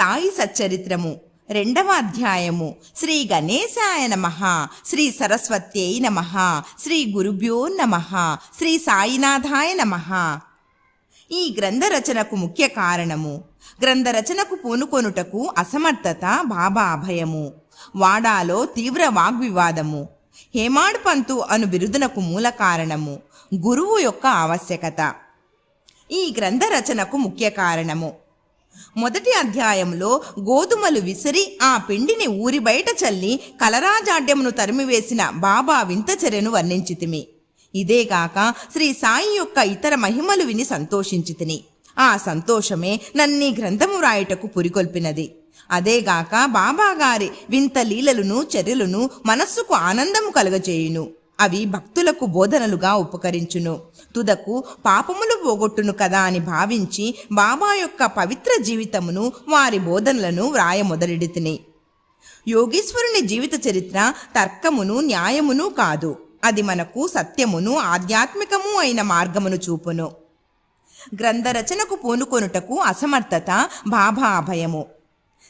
సాయి సచ్చరిత్రము. రెండవ అధ్యాయము. శ్రీ గణేశాయ నమ. శ్రీ సరస్వత్యై నమ. శ్రీ గురుభ్యో నమ. శ్రీ సాయినాథాయ నమ. ఈ గ్రంథ రచనకు ముఖ్య కారణము. గ్రంథ రచనకు పూనుకొనుటకు అసమర్థత బాబా అభయము. వాడాలో తీవ్ర వాగ్వివాదము. హేమాడ్ పంతు అను బిరుదునకు మూల కారణము. గురువు యొక్క ఆవశ్యకత. ఈ గ్రంథ రచనకు ముఖ్య కారణము. మొదటి అధ్యాయంలో గోధుమలు విసిరి ఆ పిండిని ఊరి బయట చల్లి కలరాజాడ్యమును తరిమివేసిన బాబా వింత చర్యను వర్ణించితిమి. ఇదేగాక శ్రీ సాయి యొక్క ఇతర మహిమలు విని సంతోషించితిని. ఆ సంతోషమే నన్నీ గ్రంథము రాయుటకు పురికొల్పినది. అదేగాక బాబాగారి వింత లీలలను చర్యలను మనస్సుకు ఆనందము కలుగజేయును. అవి భక్తులకు బోధనలుగా ఉపకరించును. తుదకు పాపములు పోగొట్టును కదా అని భావించి బాబా యొక్క పవిత్ర జీవితమును వారి బోధనలను వ్రాయమొదలెడితిని. యోగీశ్వరుని జీవిత చరిత్ర తర్కమును న్యాయమును కాదు. అది మనకు సత్యమును ఆధ్యాత్మికము అయిన మార్గమును చూపును. గ్రంథ రచనకు పూనుకొనుటకు అసమర్థత బాబా అభయము.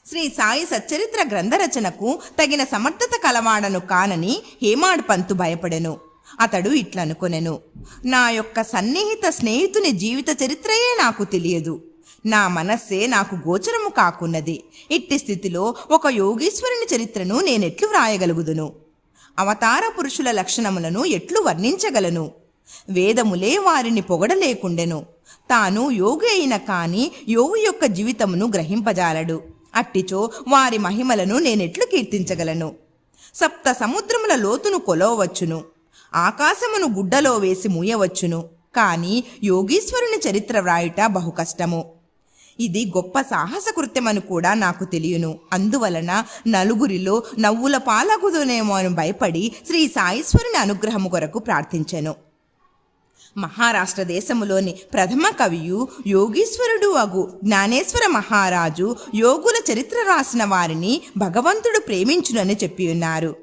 శ్రీ సాయి సచ్చరిత్ర గ్రంథరచనకు తగిన సమర్థత కలవాడను కానని హేమాడ్ పంతు భయపడెను. అతడు ఇట్లనుకొనెను. నా యొక్క సన్నిహిత స్నేహితుని జీవిత చరిత్రయే నాకు తెలియదు. నా మనస్సే నాకు గోచరము కాకున్నది. ఇట్టి స్థితిలో ఒక యోగీశ్వరుని చరిత్రను నేనెట్లు వ్రాయగలుగుదును. అవతార పురుషుల లక్షణములను ఎట్లు వర్ణించగలను? వేదములే వారిని పొగడలేకుండెను. తాను యోగి అయిన కాని యోగి యొక్క జీవితమును గ్రహింపజాలడు. అట్టిచో వారి మహిమలను నేనెట్లు కీర్తించగలను. సప్త సముద్రముల లోతును కొలవవచ్చును. ఆకాశమును గుడ్డలో వేసి మూయవచ్చును. కానీ యోగీశ్వరుని చరిత్ర వ్రాయుట బహు కష్టము. ఇది గొప్ప సాహస కృత్యమని కూడా నాకు తెలియను. అందువలన నలుగురిలో నవ్వుల పాలగుదునేమో అని భయపడి శ్రీ సాయిశ్వరుని అనుగ్రహము కొరకు ప్రార్థించెను. మహారాష్ట్ర దేశములోని ప్రథమ కవియు యోగీశ్వరుడు అగు జ్ఞానేశ్వర మహారాజు యోగుల చరిత్ర రాసిన వారిని భగవంతుడు ప్రేమించునని చెప్పి ఉన్నారు.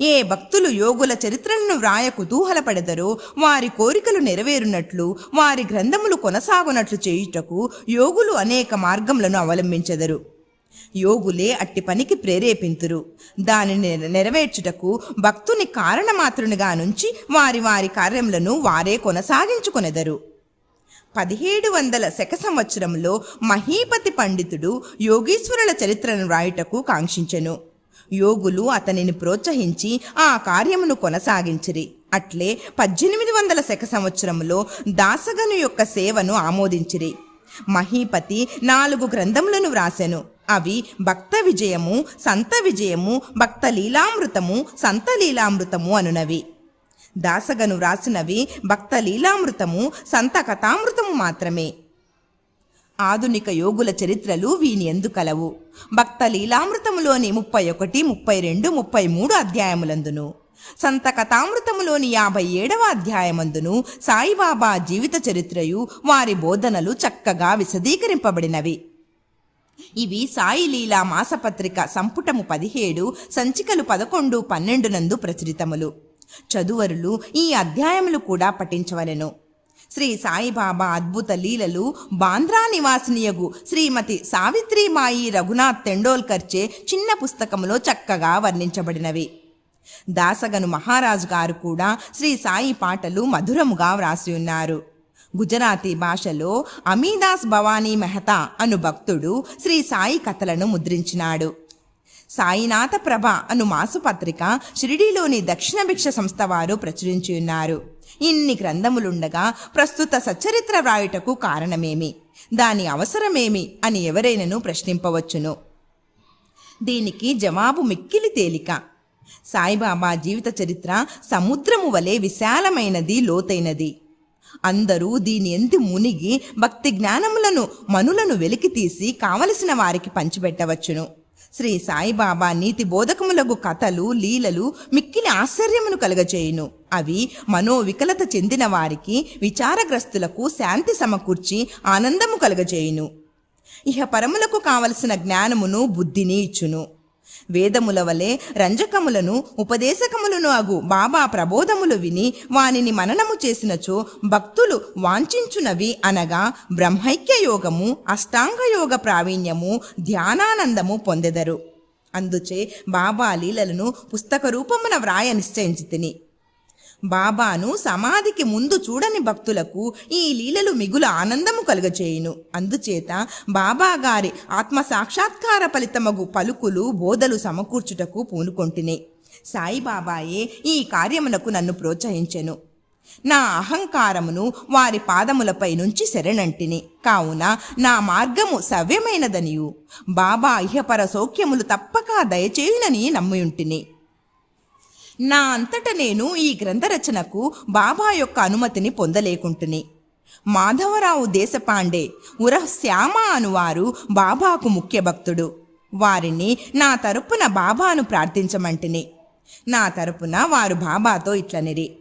ఏ భక్తులు యోగుల చరిత్రలను వ్రాయ కుతూహలపడదరో వారి కోరికలు నెరవేరునట్లు వారి గ్రంథములు కొనసాగునట్లు చేయుటకు యోగులు అనేక మార్గములను అవలంబించెదరు. యోగులే అట్టి పనికి ప్రేరేపింతురు. దానిని నెరవేర్చుటకు భక్తుని కారణమాత్రునిగా నుంచి వారి వారి కార్యములను వారే కొనసాగించుకొనెదరు. పదిహేడు వందల శక సంవత్సరంలో మహీపతి పండితుడు యోగీశ్వరుల చరిత్రను వ్రాయుటకు కాంక్షించెను. యోగులు అతనిని ప్రోత్సహించి ఆ కార్యమును కొనసాగించిరి. అట్లే పద్దెనిమిది వందల శక సంవత్సరంలో దాసగను యొక్క సేవను ఆమోదించిరి. మహీపతి నాలుగు గ్రంథములను వ్రాసెను. అవి భక్త విజయము సంత విజయము భక్త లీలామృతము సంత లీలామృతము అనునవి. దాసగను వ్రాసినవి భక్త లీలామృతము సంత కథామృతము మాత్రమే. ఆధునిక యోగుల చరిత్రలు వీని ఎందుకలవు భక్త లీలామృతములోని ముప్పై ఒకటి ముప్పై రెండు ముప్పై మూడు అధ్యాయములందును. సంత కథామృతములోని యాభై ఏడవ అధ్యాయమందును సాయిబాబా జీవిత చరిత్రయు వారి బోధనలు చక్కగా విశదీకరింపబడినవి. ఇవి సాయి లీలా మాసపత్రిక సంపుటము పదిహేడు సంచికలు పదకొండు పన్నెండు నందు ప్రచురితములు. చదువరులు ఈ అధ్యాయములు కూడా పఠించవలెను. శ్రీ సాయిబాబా అద్భుత లీలలు బాంద్రా నివాసినియగు శ్రీమతి సావిత్రిమాయి రఘునాథ్ తెండోల్కర్చే చిన్న పుస్తకములో చక్కగా వర్ణించబడినవి. దాసగను మహారాజు గారు కూడా శ్రీ సాయి పాటలు మధురముగా వ్రాసి ఉన్నారు. గుజరాతీ భాషలో అమీదాస్ భవానీ మెహతా అను భక్తుడు శ్రీ సాయి కథలను ముద్రించినాడు. సాయినాథ ప్రభ అను మాసుపత్రిక షిరిడీలోని దక్షిణ భిక్ష సంస్థ వారు ప్రచురించి ఉన్నారు. ఇన్ని గ్రంథములుండగా ప్రస్తుత సచ్చరిత్ర వ్రాయుటకు కారణమేమి? దాని అవసరమేమి? అని ఎవరైనను ప్రశ్నింపవచ్చును. దీనికి జవాబు మిక్కిలి తేలిక. సాయిబాబా జీవిత చరిత్ర సముద్రము వలె విశాలమైనది లోతైనది. అందరూ దీని ఎందు మునిగి భక్తి జ్ఞానములను మనులను వెలికితీసి కావలసిన వారికి పంచిపెట్టవచ్చును. శ్రీ సాయిబాబా నీతి బోధకములకు కథలు లీలలు మిక్కిలి ఆశ్చర్యమును కలుగచేయును అవి మనోవికలత చెందిన వారికి విచారగ్రస్తులకు శాంతి సమకూర్చి ఆనందము కలుగజేయును. ఇహ పరములకు కావలసిన జ్ఞానమును బుద్ధిని ఇచ్చును. వేదముల వలె రంజకములను ఉపదేశకములను అగు బాబా ప్రబోధములు విని వానిని మననము చేసినచో భక్తులు వాంఛించునవి అనగా బ్రహ్మైక్య యోగము అష్టాంగ యోగ ప్రావీణ్యము ధ్యానానందము పొందెదరు. అందుచే బాబా లీలలను పుస్తక రూపమున వ్రాయ నిశ్చయించి తిని బాబాను సమాధికి ముందు చూడని భక్తులకు ఈ లీలలు మిగులు ఆనందము కలుగచేయును. అందుచేత బాబా గారి ఆత్మ సాక్షాత్కార ఫలితమగు పలుకులు బోధలు సమకూర్చుటకు పూనుకొంటిని. సాయిబాబాయే ఈ కార్యమునకు నన్ను ప్రోత్సహించెను. నా అహంకారమును వారి పాదములపై నుంచి శరణంటిని. కావున నా మార్గము సవ్యమైనదనియు. బాబా ఇహపర సౌఖ్యములు తప్పక దయచేయునని నమ్మియుంటిని. నా అంతట నేను ఈ గ్రంథ రచనకు బాబా యొక్క అనుమతిని పొందలేకుంటుని. మాధవరావు దేశపాండే ఉర శ్యామ అనువారు బాబాకు ముఖ్య భక్తుడు వారిని నా తరపున బాబాను ప్రార్థించమంటిని. నా తరపున వారు బాబాతో ఇట్లనిరి.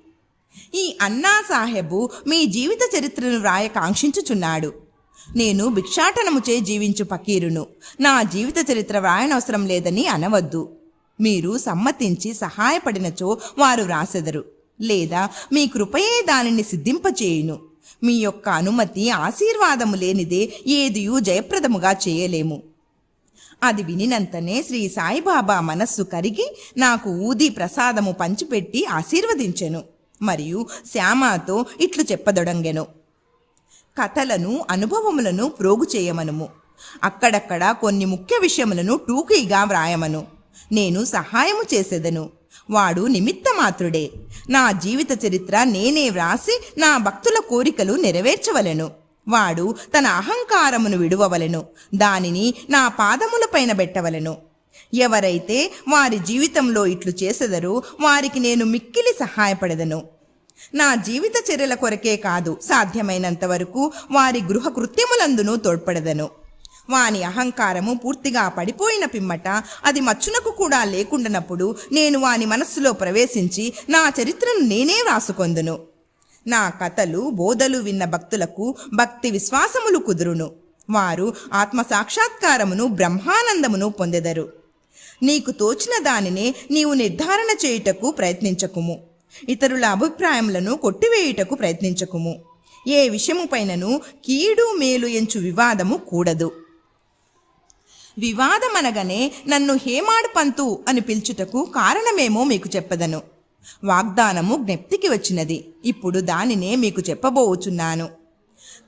ఈ అన్నా సాహెబు మీ జీవిత చరిత్రను వ్రాయ కాంక్షించుచున్నాడు. నేను భిక్షాటనముచే జీవించు పకీరును. నా జీవిత చరిత్ర వ్రాయనవసరం లేదని అనవద్దు. మీరు సమ్మతించి సహాయపడినచో వారు వ్రాసెదరు. లేదా మీ కృపయే దానిని సిద్ధింపచేయును. మీ యొక్క అనుమతి ఆశీర్వాదము లేనిదే ఏదియూ జయప్రదముగా చేయలేము. అది వినినంతనే శ్రీ సాయిబాబా మనస్సు కరిగి నాకు ఊది ప్రసాదము పంచిపెట్టి ఆశీర్వదించెను. మరియు శ్యామాతో ఇట్లు చెప్పదొడంగెను. కథలను అనుభవములను ప్రోగు చేయమనుము. అక్కడక్కడ కొన్ని ముఖ్య విషయములను టూకీగా వ్రాయమను. నేను సహాయము చేసేదను. వాడు నిమిత్తమాత్రుడే. నా జీవిత చరిత్ర నేనే వ్రాసి నా భక్తుల కోరికలు నెరవేర్చవలెను. వాడు తన అహంకారమును విడువవలెను. దానిని నా పాదములపైన పెట్టవలెను. ఎవరైతే వారి జీవితంలో ఇట్లు చేసెదరో వారికి నేను మిక్కిలి సహాయపడదను. నా జీవిత చర్యల కొరకే కాదు సాధ్యమైనంత వరకు వారి గృహ కృత్యములందును తోడ్పడదను. వాని అహంకారము పూర్తిగా పడిపోయిన పిమ్మట అది మచ్చునకు కూడా లేకుండానప్పుడు నేను వాని మనస్సులో ప్రవేశించి నా చరిత్రను నేనే వ్రాసుకొందును. నా కథలు బోధలు విన్న భక్తులకు భక్తి విశ్వాసములు కుదురును. వారు ఆత్మ సాక్షాత్కారమును బ్రహ్మానందమును పొందెదరు. నీకు తోచిన దానినే నీవు నిర్ధారణ చేయుటకు ప్రయత్నించకుము. ఇతరుల అభిప్రాయములను కొట్టివేయుటకు ప్రయత్నించకుము. ఏ విషయముపైనను కీడు మేలు ఎంచు వివాదము కూడదు. వివాదమనగానే నన్ను హేమాడు పంతు అని పిలుచుటకు కారణమేమో మీకు చెప్పదను. వాగ్దానము జ్ఞప్తికి వచ్చినది. ఇప్పుడు దానినే మీకు చెప్పబోచున్నాను.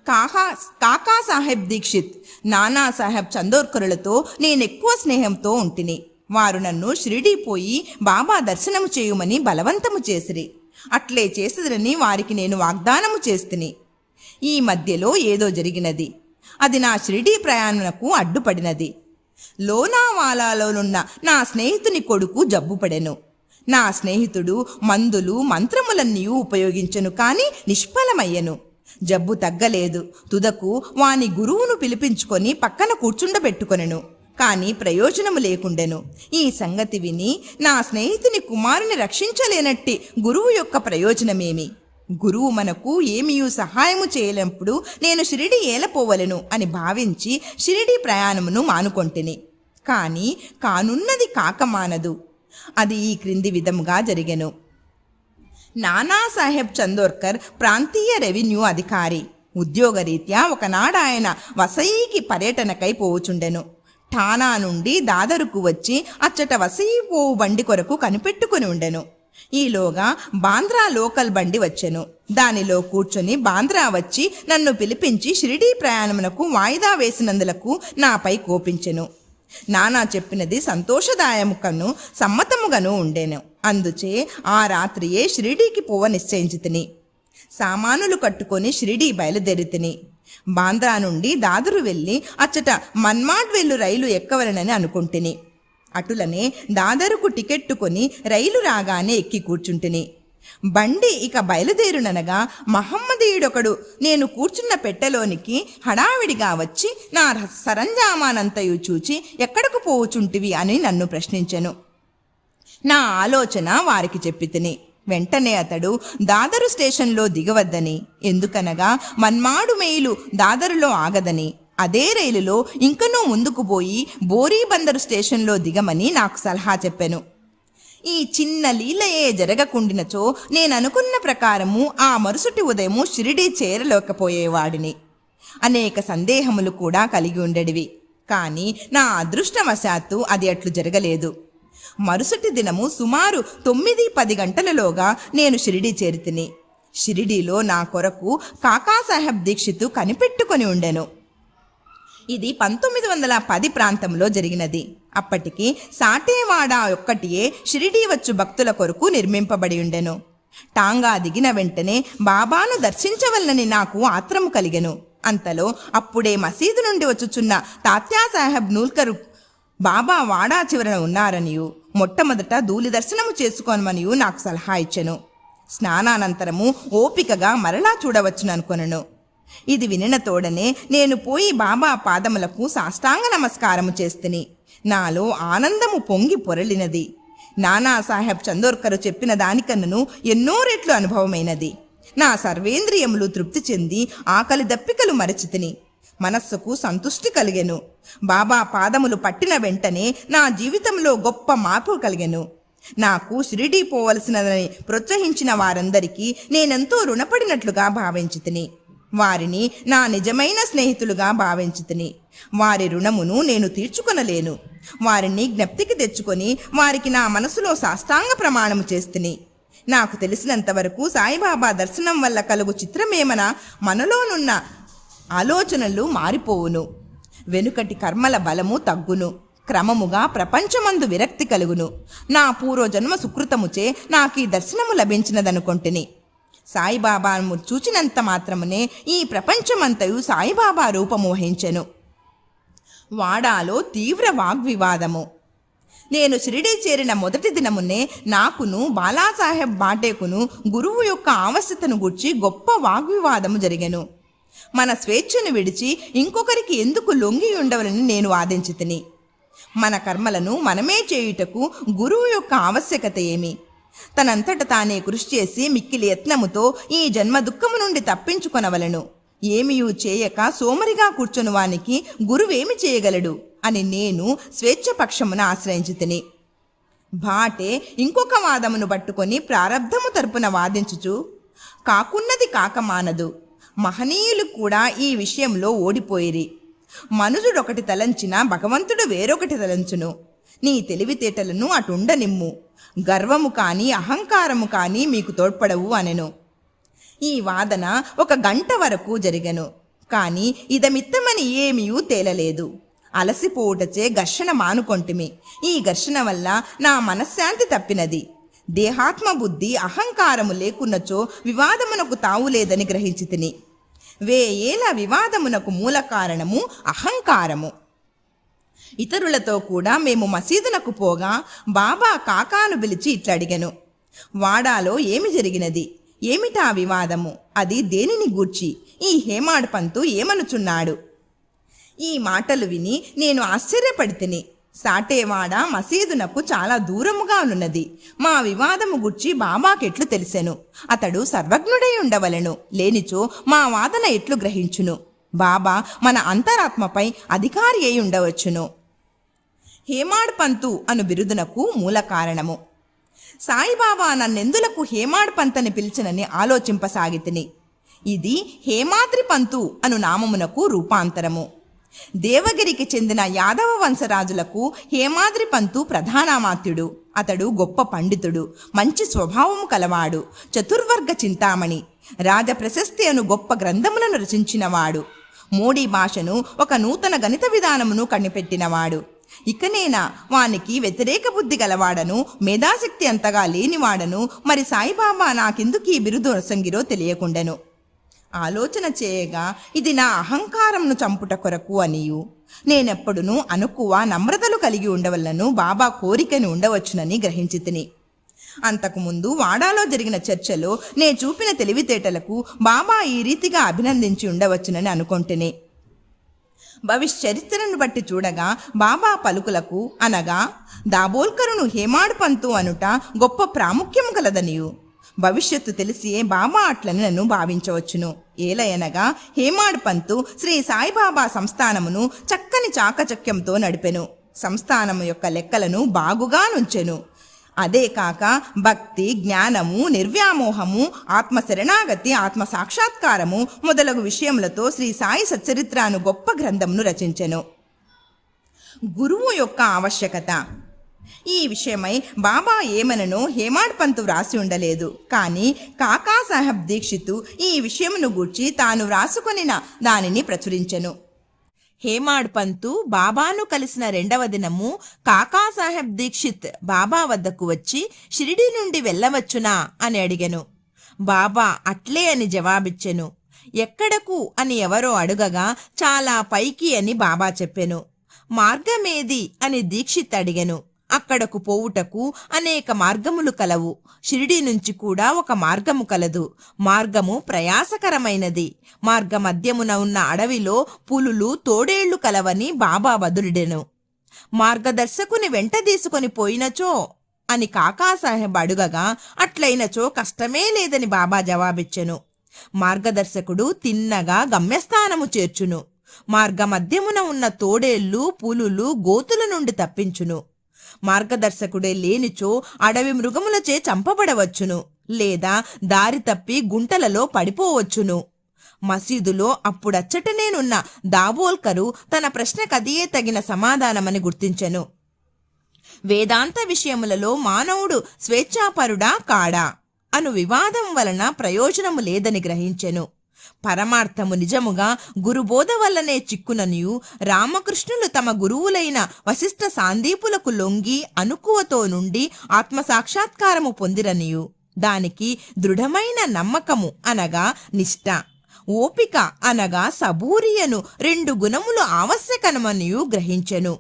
కాకా కాకా సాహెబ్ దీక్షిత్ నానా సాహెబ్ చందోర్కరులతో నేనెక్కువ స్నేహంతో ఉంటిని. వారు నన్ను షిరిడీ పోయి బాబా దర్శనము చేయుమని బలవంతము చేసిరి. అట్లే చేసిరని వారికి నేను వాగ్దానము చేస్తుని. ఈ మధ్యలో ఏదో జరిగినది. అది నా షిరిడీ ప్రయాణమునకు అడ్డుపడినది. లోనావాలాలోనున్న నా స్నేహితుని కొడుకు జబ్బుపడెను నా స్నేహితుడు మందులు మంత్రములన్నీ ఉపయోగించెను కానీ నిష్ఫలమయ్యెను. జబ్బు తగ్గలేదు. తుదకు వాని గురువును పిలిపించుకొని పక్కన కూర్చుండబెట్టుకొనెను. కానీ ప్రయోజనము లేకుండెను. ఈ సంగతి విని నా స్నేహితుని కుమారుని రక్షించలేనట్టి గురువు యొక్క ప్రయోజనమేమి? గురువు మనకు ఏమీయూ సహాయము చేయలేనప్పుడు నేను షిరిడి ఏలపోవలెను అని భావించి షిరిడి ప్రయాణమును మానుకొంటిని. కానీ కానున్నది కాకమానదు. అది ఈ క్రింది విధముగా జరిగెను. నానాసాహెబ్ చందోర్కర్ ప్రాంతీయ రెవెన్యూ అధికారి. ఉద్యోగరీత్యా ఒకనాడు ఆయన వసైకి పర్యటనకై పోవుచుండెను. ఠానా నుండి దాదరుకు వచ్చి అచ్చట వసై పోవు బండి కొరకు కనిపెట్టుకుని ఉండెను. ఈలోగా బాంద్రా లోకల్ బండి వచ్చెను. దానిలో కూర్చొని బాంద్రా వచ్చి నన్ను పిలిపించి షిరిడీ ప్రయాణమునకు వాయిదా వేసినందులకు నాపై కోపించెను. నానా చెప్పినది సంతోషదాయముకను సమ్మతముగాను ఉండెను. అందుచే ఆ రాత్రియే షిరిడీకి పోవ నిశ్చయించితిని. సామానులు కట్టుకొని షిరిడీ బయలుదేరితిని. బాంద్రా నుండి దాదరు వెళ్ళి అచ్చట మన్మాడ్ వెళ్ళు రైలు ఎక్కవలనని అనుకుంటుని. అటులనే దాదరుకు టికెట్టుకొని రైలు రాగానే ఎక్కి కూర్చుంటిని. బండి ఇక బయలుదేరుననగా మహమ్మదీయుడొకడు నేను కూర్చున్న పెట్టెలోనికి హడావిడిగా వచ్చి నా సరంజామానంతయు చూచి ఎక్కడకు పోవుచుంటివి అని నన్ను ప్రశ్నించెను. నా ఆలోచన వారికి చెప్పి తిని వెంటనే అతడు దాదరు స్టేషన్లో దిగవద్దని. ఎందుకనగా మన్మాడు మెయిలు దాదరులో ఆగదని. అదే రైలులో ఇంకనూ ముందుకు పోయి బోరీబందరు స్టేషన్లో దిగమని నాకు సలహా చెప్పాను. ఈ చిన్న లీలయే జరగకుండినచో నేననుకున్న ప్రకారము ఆ మరుసటి ఉదయము షిరిడీ చేరలేకపోయేవాడిని అనేక సందేహములు కూడా కలిగి ఉండేవి కానీ నా అదృష్టవశాత్తు అది అట్లు జరగలేదు. మరుసటి దినము సుమారు తొమ్మిది పది గంటలలోగా నేను షిరిడీ చేరితిని. షిరిడీలో నా కొరకు కాకాసాహెబ్ దీక్షితు కనిపెట్టుకొని ఉండెను. ఇది పంతొమ్మిది వందల పది ప్రాంతంలో జరిగినది. అప్పటికి సాటేవాడ ఒక్కటియే షిరిడీ వచ్చు భక్తుల కొరకు నిర్మింపబడి ఉండెను. టాంగా దిగిన వెంటనే బాబాను దర్శించవలనని నాకు ఆత్రము కలిగెను. అంతలో అప్పుడే మసీదు నుండి వచ్చుచున్న తాత్యాసాహెబ్ నూల్కరు బాబా వాడా చివరన ఉన్నారనియు. మొట్టమొదట ధూళి దర్శనము చేసుకోనమనియు నాకు సలహా ఇచ్చెను. స్నానానంతరము ఓపికగా మరలా చూడవచ్చుననుకొనను ఇది వినిన తోడనే నేను పోయి బాబా పాదములకు సాష్టాంగ నమస్కారము చేస్తిని నాలో ఆనందము పొంగి పొరలినది. నానాసాహెబ్ చందోర్కరు చెప్పిన దానికన్నను ఎన్నో రెట్లు అనుభవమైనది. నా సర్వేంద్రియములు తృప్తి చెంది ఆకలి దప్పికలు మరచితిని. మనస్సుకు సంతుష్టి కలిగెను. బాబా పాదములు పట్టిన వెంటనే నా జీవితంలో గొప్ప మార్పు కలిగెను. నాకు షిరిడీ పోవలసినదని ప్రోత్సహించిన వారందరికీ నేనెంతో రుణపడినట్లుగా భావించితిని. వారిని నా నిజమైన స్నేహితులుగా భావించితిని. వారి రుణమును నేను తీర్చుకొనలేను. వారిని జ్ఞప్తికి తెచ్చుకొని వారికి నా మనసులో సాష్టాంగ ప్రమాణము చేస్తుని. నాకు తెలిసినంతవరకు సాయిబాబా దర్శనం వల్ల కలుగు చిత్రమేమన మనలోనున్న ఆలోచనలు మారిపోవును. వెనుకటి కర్మల బలము తగ్గును. క్రమముగా ప్రపంచమందు విరక్తి కలుగును. నా పూర్వజన్మ సుకృతముచే నాకు ఈ దర్శనము లభించినదనుకొంటిని. సాయిబాబాను చూచినంత మాత్రమునే ఈ ప్రపంచమంతయు సాయిబాబా రూపము వహించెను. వాడాలో తీవ్ర వాగ్వివాదము. నేను షిరిడీ చేరిన మొదటి దినమునే నాకును బాలాసాహెబ్ బాటేకును గురువు యొక్క ఆవశ్యతను గుర్చి గొప్ప వాగ్వివాదము జరిగెను. మన స్వేచ్ఛను విడిచి ఇంకొకరికి ఎందుకు లొంగి ఉండవలని నేను వాదించితిని. మన కర్మలను మనమే చేయుటకు గురువు యొక్క ఆవశ్యకత ఏమి? తనంతట తానే కృషి చేసి మిక్కిలి యత్నముతో ఈ జన్మ దుఃఖము నుండి తప్పించుకొనవలను. ఏమియూ చేయక సోమరిగా కూర్చుని వానికి గురువేమి చేయగలడు? అని నేను స్వేచ్ఛపక్షమున ఆశ్రయించితిని. భాటే ఇంకొక వాదమును పట్టుకొని ప్రారబ్ధము తరపున వాదించుచు కాకున్నది కాకమానదు మహనీయులు కూడా ఈ విషయంలో ఓడిపోయిరి. మనుజుడొకటి తలంచిన భగవంతుడు వేరొకటి తలంచును. నీ తెలివితేటలను అటుండనిమ్ము. గర్వము కానీ అహంకారము కానీ మీకు తోడ్పడవు అనెను. ఈ వాదన ఒక గంట వరకు జరిగెను. కానీ ఇదమిత్తమని ఏమీయూ తేలలేదు. అలసిపోవుటచే ఘర్షణ మానుకొంటిమి. ఈ ఘర్షణ వల్ల నా మనశ్శాంతి తప్పినది. దేహాత్మ బుద్ధి అహంకారము లేకున్నచో వివాదమునకు తావులేదని గ్రహించి తిని వేయేల వివాదమునకు మూల కారణము అహంకారము. ఇతరులతో కూడా మేము మసీదునకు పోగా బాబా కాకాను పిలిచి ఇట్లా అడిగాను వాడాలో ఏమి జరిగినది? ఏమిటా వివాదము? అది దేనిని గూర్చి? ఈ హేమాడ్ పంతు ఏమనుచున్నాడు? ఈ మాటలు విని నేను ఆశ్చర్యపడితిని. సాటేవాడ మసీదునకు చాలా దూరముగా ఉన్నది మా వివాదము గుర్చి బాబాకెట్లు తెలిసెను. అతడు సర్వజ్ఞుడై ఉండవలెను. లేనిచో మా వాదన ఎట్లు గ్రహించును? బాబా మన అంతరాత్మపై అధికారి అయి ఉండవచ్చును. హేమాడ్ పంతు అను బిరుదునకు మూల కారణము. సాయిబాబా నన్నెందులకు హేమాడ్ పంతని పిలిచినని ఆలోచింపసాగితిని. ఇది హేమాద్రి పంతు అను నామమునకు రూపాంతరము. దేవగిరికి చెందిన యాదవ వంశరాజులకు హేమాద్రి పంతు ప్రధానామాత్యుడు. అతడు గొప్ప పండితుడు మంచి స్వభావము కలవాడు చతుర్వర్గ చింతామణి రాజ ప్రశస్తి అను గొప్ప గ్రంథములను రచించినవాడు. మోడీ భాషను ఒక నూతన గణిత విధానమును కనిపెట్టినవాడు. ఇకనేనా వానికి వ్యతిరేక బుద్ధి గలవాడను మేధాశక్తి అంతగా లేనివాడను మరి సాయిబాబా నాకెందుకు ఈ బిరుదు సంగిరో తెలియకుండెను. ఆలోచన చేయగా ఇది నా అహంకారంను చంపుట కొరకు అనియు. నేనెప్పుడునూ అనుకువ నమ్రతలు కలిగి ఉండవలను బాబా కోరికని ఉండవచ్చునని గ్రహించి తిని అంతకుముందు వాడాలో జరిగిన చర్చలో నే చూపిన తెలివితేటలకు బాబా ఈ రీతిగా అభినందించి ఉండవచ్చునని అనుకుంటేనే. భవిష్యరిత్రను బట్టి చూడగా బాబా పలుకులకు అనగా దాబోల్కరును హేమాడు పంతు అనుట గొప్ప ప్రాముఖ్యము కలదనియు భవిష్యత్తు తెలిసియే బాబా అట్లని నన్ను భావించవచ్చును. ఏలయనగా హేమాడ్ పంతు శ్రీ సాయిబాబా సంస్థానమును చక్కని చాకచక్యంతో నడిపెను. సంస్థానము యొక్క లెక్కలను బాగుగా నుంచెను. అదే కాక భక్తి జ్ఞానము నిర్వ్యామోహము ఆత్మ శరణాగతి ఆత్మ సాక్షాత్కారము మొదలగు విషయములతో శ్రీ సాయి సచ్చరిత్రాను గొప్ప గ్రంథమును రచించెను. గురువు యొక్క ఆవశ్యకత. ఈ విషయమై బాబా ఏమననో హేమాడ్ పంతు వ్రాసి ఉండలేదు. కానీ కాకా సాహెబ్ దీక్షితు ఈ విషయమును గూర్చి తాను వ్రాసుకొనిన దానిని ప్రచురించెను. హేమాడ్ పంతు బాబాను కలిసిన రెండవ దినము కాకాసాహెబ్ దీక్షిత్ బాబా వద్దకు వచ్చి షిరిడి నుండి వెళ్ళవచ్చునా అని అడిగెను. బాబా అట్లే అని జవాబిచ్చెను. ఎక్కడకు అని ఎవరో అడుగగా చాలా పైకి అని బాబా చెప్పెను. మార్గమేది అని దీక్షిత్ అడిగెను. అక్కడకు పోవుటకు అనేక మార్గములు కలవు. షిరిడి నుంచి కూడా ఒక మార్గము కలదు. మార్గము ప్రయాసకరమైనది. మార్గ మధ్యమున ఉన్న అడవిలో పులులు తోడేళ్ళు కలవని బాబా వదులుడెను. మార్గదర్శకుని వెంట తీసుకొని పోయినచో అని కాకాసాహెబ్ అడుగగా అట్లయినచో కష్టమే లేదని బాబా జవాబిచ్చెను. మార్గదర్శకుడు తిన్నగా గమ్యస్థానము చేర్చును. మార్గ మధ్యమున ఉన్న తోడేళ్ళు పులులు గోతుల నుండి తప్పించును. మార్గదర్శకుడే లేనిచో అడవి మృగములచే చంపబడవచ్చును లేదా దారి తప్పి గుంటలలో పడిపోవచ్చును. మసీదులో అప్పుడచ్చటనేనున్న దాబోల్కరు తన ప్రశ్నకదియే తగిన సమాధానమని గుర్తించెను. వేదాంత విషయములలో మానవుడు స్వేచ్ఛాపరుడా కాడా? అను వివాదం వలన ప్రయోజనము లేదని గ్రహించెను. పరమార్థము నిజముగా గురుబోధ వల్లనే చిక్కుననియు. రామకృష్ణులు తమ గురువులైన వశిష్ఠ సాందీపులకు లొంగి అనుకువతో నుండి ఆత్మసాక్షాత్కారము పొందిరనియు. దానికి దృఢమైన నమ్మకము అనగా నిష్ఠ ఓపిక అనగా సబూరియను రెండు గుణములు ఆవశ్యకనమనియు గ్రహించెను.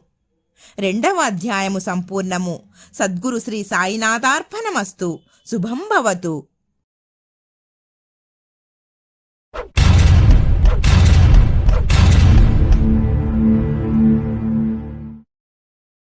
రెండవ అధ్యాయము సంపూర్ణము. సద్గురు శ్రీ సాయినాథార్పణమస్తు. శుభం భవతు.